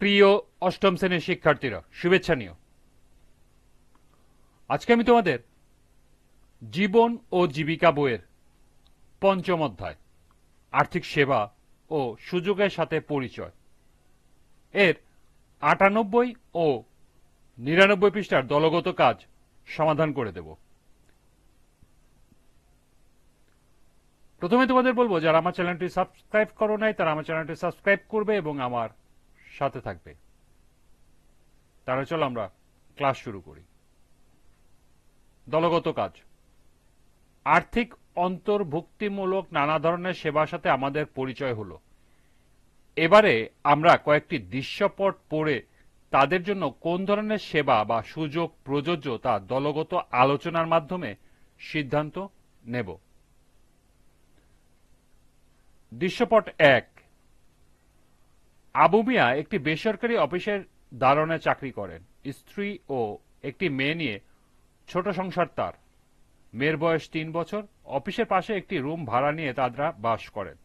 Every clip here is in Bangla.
প্রিয় অষ্টম শ্রেণির শিক্ষার্থীরা, শুভেচ্ছা নিও। আজকে আমি তোমাদের জীবন ও জীবিকা বইয়ের পঞ্চম অধ্যায়, আর্থিক সেবা ও সুযোগের সাথে পরিচয়। এর আটানব্বই ও নিরানব্বই পৃষ্ঠার দলগত কাজ সমাধান করে দেব। প্রথমে তোমাদের বলব, যারা আমার চ্যানেলটি সাবস্ক্রাইব করো নাই, তারা আমার চ্যানেলটি সাবস্ক্রাইব করবে এবং আমার সাথে থাকবে। তাহলে চলো আমরা ক্লাস শুরু করি। দলগত কাজ। আর্থিক অন্তর্ভুক্তিমূলক নানা ধরনের সেবার সাথে আমাদের পরিচয় হলো। এবারে আমরা কয়েকটি দৃশ্যপট পড়ে তাদের জন্য কোন ধরনের সেবা বা সুযোগ প্রযোজ্য তা দলগত আলোচনার মাধ্যমে সিদ্ধান্ত নেব। দৃশ্যপট এক। আবু মিয়া একটি বেসরকারি অফিসের দারণে চাকরি করেন। স্ত্রী ও একটি মেয়ে নিয়ে ছোট সংসার তার। মেয়ের বয়স তিন বছর। অফিসের পাশে একটি রুম ভাড়া নিয়ে তারা বাস করেন।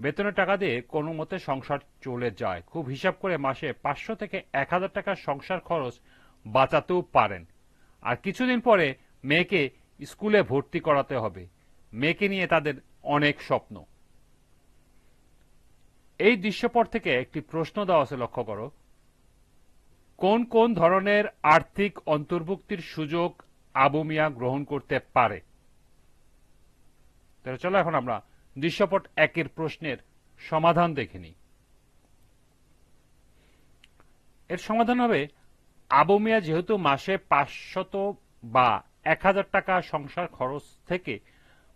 বেতনের টাকা দিয়ে কোনো মতে সংসার চলে যায়। খুব হিসাব করে মাসে পাঁচশো থেকে এক হাজার টাকার সংসার খরচ বাঁচাতেও পারেন। আর কিছুদিন পরে মেয়েকে স্কুলে ভর্তি করাতে হবে। মেয়েকে নিয়ে তাদের অনেক স্বপ্ন। এই দৃশ্যপট থেকে একটি প্রশ্ন দেওয়া আছে, লক্ষ্য করো। কোন কোন ধরনের আর্থিক অন্তর্ভুক্তির সুযোগ আবু মিয়া গ্রহণ করতে পারে? তাহলে চলো এখন আমরা দৃশ্যপট একের প্রশ্নের সমাধান দেখে নিই। এর সমাধান হবে, আবু মিয়া যেহেতু মাসে পাঁচশত বা এক হাজার টাকা সংসার খরচ থেকে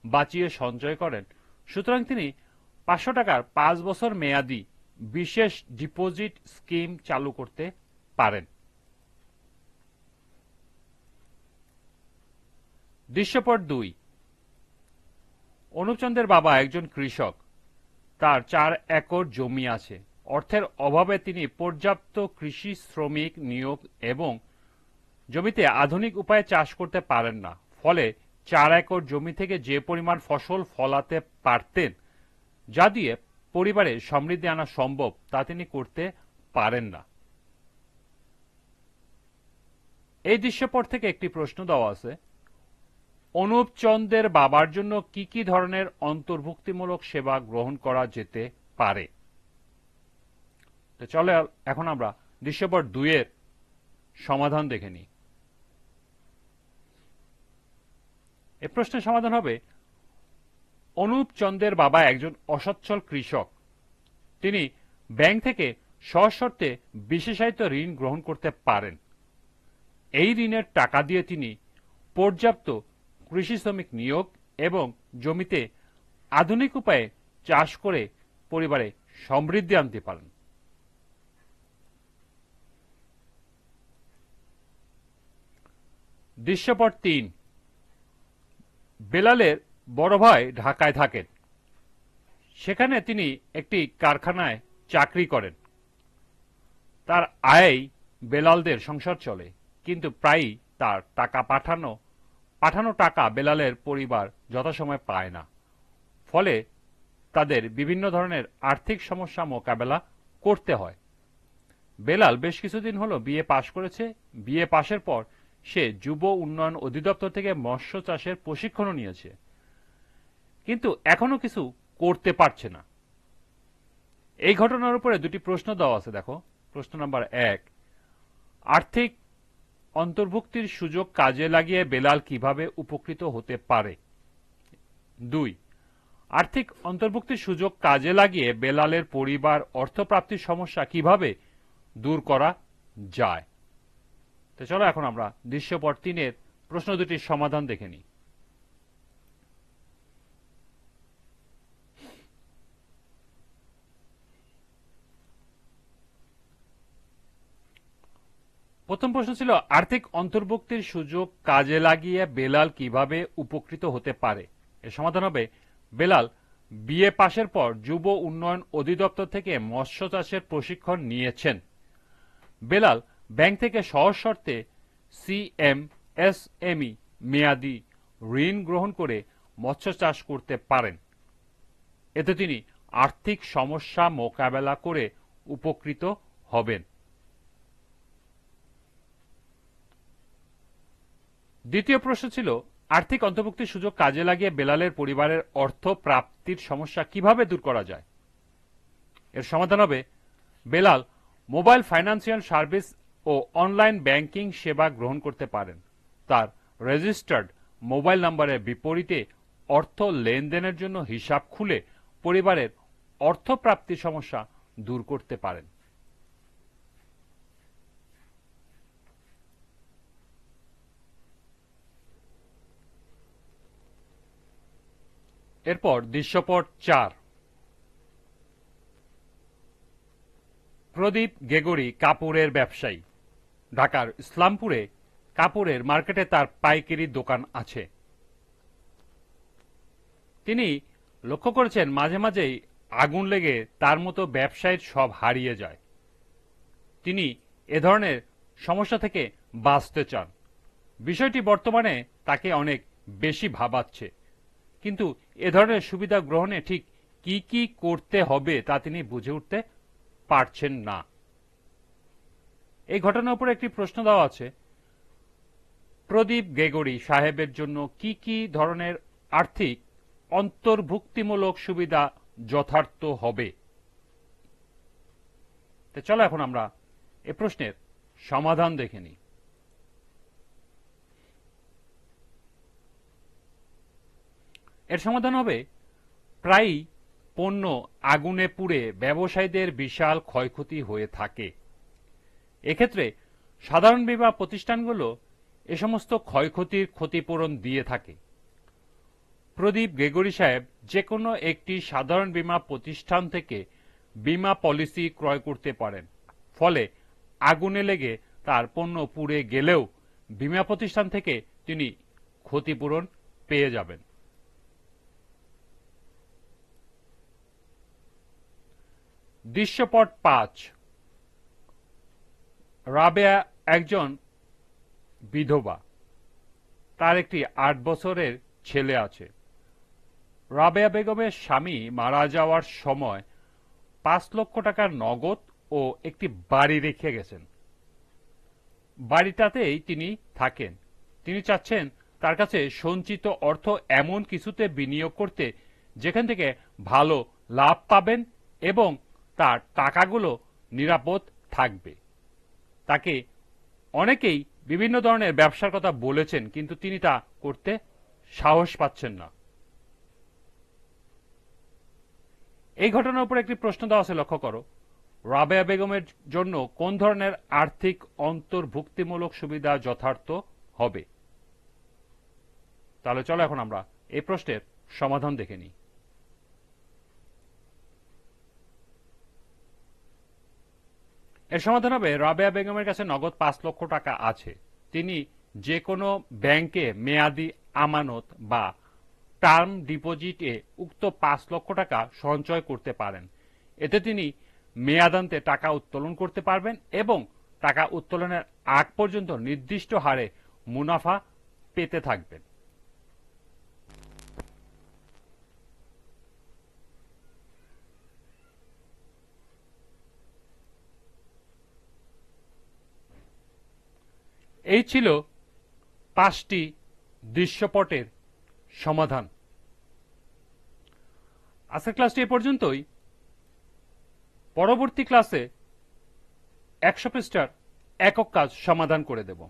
বাঁচিয়ে সঞ্চয় করেন, সুতরাং তিনি পাঁচশো টাকার পাঁচ বছর মেয়াদি বিশেষ ডিপোজিট স্কিম চালু করতে পারেন। দৃশ্যপট দুই। অনুপচন্দ্রের বাবা একজন কৃষক। তার চার একর জমি আছে। অর্থের অভাবে তিনি পর্যাপ্ত কৃষি শ্রমিক নিয়োগ এবং জমিতে আধুনিক উপায়ে চাষ করতে পারেন না। ফলে চার একর জমি থেকে যে পরিমাণ ফসল ফলাতে পারতেন যা দিয়ে পরিবারে সমৃদ্ধি আনা সম্ভব তা তিনি করতে পারেন না। এই দৃশ্যপট থেকে একটি প্রশ্ন দেওয়া আছে অনুপ চন্দের বাবার জন্য কি কি ধরনের অন্তর্ভুক্তিমূলক সেবা গ্রহণ করা যেতে পারে? চলে এখন আমরা দৃশ্যপট দুইয়ের সমাধান দেখে নিই। এ প্রশ্নের সমাধান হবে অনুপ চন্দের বাবা একজন অসচ্ছল কৃষক। তিনি ব্যাংক থেকে সশর্তে বিশেষায়িত ঋণ গ্রহণ করতে পারেন। এই ঋণের টাকা দিয়ে তিনি পর্যাপ্ত কৃষি শ্রমিক নিয়োগ এবং জমিতে আধুনিক উপায়ে চাষ করে পরিবারে সমৃদ্ধি আনতে পারেন। দৃশ্যপট তিন। বেলালের বড় ভাই ঢাকায় থাকেন। সেখানে তিনি একটি কারখানায় চাকরি করেন। তার আয়েই বেলালদের সংসার চলে, কিন্তু প্রায়ই তার টাকা পাঠানো পাঠানো টাকা বেলালের পরিবার যথাসময় পায় না। ফলে তাদের বিভিন্ন ধরনের আর্থিক সমস্যা মোকাবেলা করতে হয়। বেলাল বেশ কিছুদিন হলো বিয়ে পাশ করেছে। বিয়ে পাশের পর সে যুব উন্নয়ন অধিদপ্তর থেকে মৎস্য চাষের প্রশিক্ষণও নিয়েছে। কিন্তু এখনও কিছু করতে পারছে না। এই ঘটনার উপরে দুটি প্রশ্ন দেওয়া আছে, দেখো। প্রশ্ন নাম্বার এক, আর্থিক অন্তর্ভুক্তির সুযোগ কাজে লাগিয়ে বেলাল কীভাবে উপকৃত হতে পারে? দুই, আর্থিক অন্তর্ভুক্তির সুযোগ কাজে লাগিয়ে বেলালের পরিবার অর্থপ্রাপ্তির সমস্যা কীভাবে দূর করা যায়? তো চলো এখন আমরা দৃশ্যপট তিনের প্রশ্ন দুটির সমাধান দেখে নিই। প্রথম প্রশ্ন ছিল, আর্থিক অন্তর্ভুক্তির সুযোগ কাজে লাগিয়ে বেলাল কীভাবে উপকৃত হতে পারে? এর সমাধান হবে, বেলাল, বিএ পাশের পর যুব উন্নয়ন অধিদপ্তর থেকে মৎস্য চাষের প্রশিক্ষণ নিয়েছেন। বেলাল, ব্যাংক থেকে সহজ শর্তে সিএম এসএমই মেয়াদি ঋণ গ্রহণ করে মৎস্য চাষ করতে পারেন। এতে তিনি আর্থিক সমস্যা মোকাবেলা করে উপকৃত হবেন। দ্বিতীয় প্রশ্ন ছিল, আর্থিক অন্তর্ভুক্তির সুযোগ কাজে লাগিয়ে বেলালের পরিবারের অর্থ প্রাপ্তির সমস্যা কীভাবে দূর করা যায়? এর সমাধান হবে, বেলাল মোবাইল ফাইন্যান্সিয়াল সার্ভিস ও অনলাইন ব্যাংকিং সেবা গ্রহণ করতে পারেন। তার রেজিস্টার্ড মোবাইল নম্বরের বিপরীতে অর্থ লেনদেনের জন্য হিসাব খুলে পরিবারের অর্থ প্রাপ্তির সমস্যা দূর করতে পারেন। এরপর দৃশ্যপট চার। প্রদীপ গেগরি কাপুরের ব্যবসায়ী। ঢাকার ইসলামপুরে কাপুরের মার্কেটে তার পাইকারি দোকান আছে। তিনি লক্ষ্য করেছেন মাঝে মাঝেই আগুন লেগে তার মতো ব্যবসায়ীর সব হারিয়ে যায়। তিনি এ ধরনের সমস্যা থেকে বাঁচতে চান। বিষয়টি বর্তমানে তাকে অনেক বেশি ভাবাচ্ছে। কিন্তু এ ধরনের সুবিধা গ্রহণে ঠিক কি কি করতে হবে তা তিনি বুঝে উঠতে পারছেন না। এই ঘটনার উপর একটি প্রশ্ন দেওয়া আছে। প্রদীপ গেগরি সাহেবের জন্য কি কি ধরনের আর্থিক অন্তর্ভুক্তিমূলক সুবিধা যথার্থ হবে? চলো এখন আমরা এ প্রশ্নের সমাধান দেখে নিই। এর সমাধান হবে? প্রায়ই পণ্য আগুনে পুড়ে ব্যবসায়ীদের বিশাল ক্ষয়ক্ষতি হয়ে থাকে। এক্ষেত্রে সাধারণ বিমা প্রতিষ্ঠানগুলো এ সমস্ত ক্ষয়ক্ষতির ক্ষতিপূরণ দিয়ে থাকে। প্রদীপ গেগরি সাহেব যে কোনো একটি সাধারণ বিমা প্রতিষ্ঠান থেকে বিমা পলিসি ক্রয় করতে পারেন। ফলে আগুনে লেগে তার পণ্য পুড়ে গেলেও বিমা প্রতিষ্ঠান থেকে তিনি ক্ষতিপূরণ পেয়ে যাবেন। দৃশ্যপট পাঁচ। রাবেয়া একজন বিধবা। তার একটি আট বছরের ছেলে আছে। রাবেয়া বেগমের স্বামী মারা যাওয়ার সময় পাঁচ লক্ষ টাকার নগদ ও একটি বাড়ি রেখে গেছেন। বাড়িটাতেই তিনি থাকেন। তিনি চাচ্ছেন তার কাছে সঞ্চিত অর্থ এমন কিছুতে বিনিয়োগ করতে, যেখান থেকে ভালো লাভ পাবেন এবং তার টাকাগুলো নিরাপদ থাকবে। তাকে অনেকেই বিভিন্ন ধরনের ব্যবসার কথা বলেছেন, কিন্তু তিনি তা করতে সাহস পাচ্ছেন না। এই ঘটনার উপর একটি প্রশ্ন দেওয়া আছে, লক্ষ্য করো। রাবেয়া বেগমের জন্য কোন ধরনের আর্থিক অন্তর্ভুক্তিমূলক সুবিধা যথার্থ হবে? তাহলে চলো এখন আমরা এই প্রশ্নের সমাধান দেখে নিই। এর সমাধান হবে। রাবেয়া বেগমের কাছে নগদ পাঁচ লক্ষ টাকা আছে। তিনি যে কোনো ব্যাংকে মেয়াদি আমানত বা টার্ম ডিপোজিটে উক্ত পাঁচ লক্ষ টাকা সঞ্চয় করতে পারেন। এতে তিনি মেয়াদান্তে টাকা উত্তোলন করতে পারবেন এবং টাকা উত্তোলনের আগ পর্যন্ত নির্দিষ্ট হারে মুনাফা পেতে থাকবেন। এই ছিল পাঁচটি দৃশ্যপটের সমাধান। আজকের ক্লাসটি এ পর্যন্তই। পরবর্তী ক্লাসে একশো পৃষ্ঠার একক কাজ সমাধান করে দেব।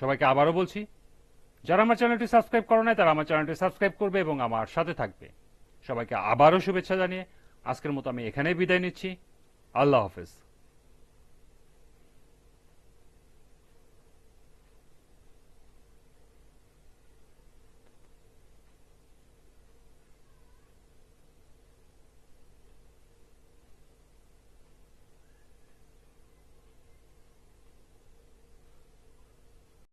সবাইকে আবারও বলছি, যারা আমার চ্যানেলটি সাবস্ক্রাইব করো নাই, তারা আমার চ্যানেলটি সাবস্ক্রাইব করবে এবং আমার সাথে থাকবে। সবাইকে আবারও শুভেচ্ছা জানিয়ে আজকের মতো আমি এখানেই বিদায় নিচ্ছি। আল্লাহ হাফেজ।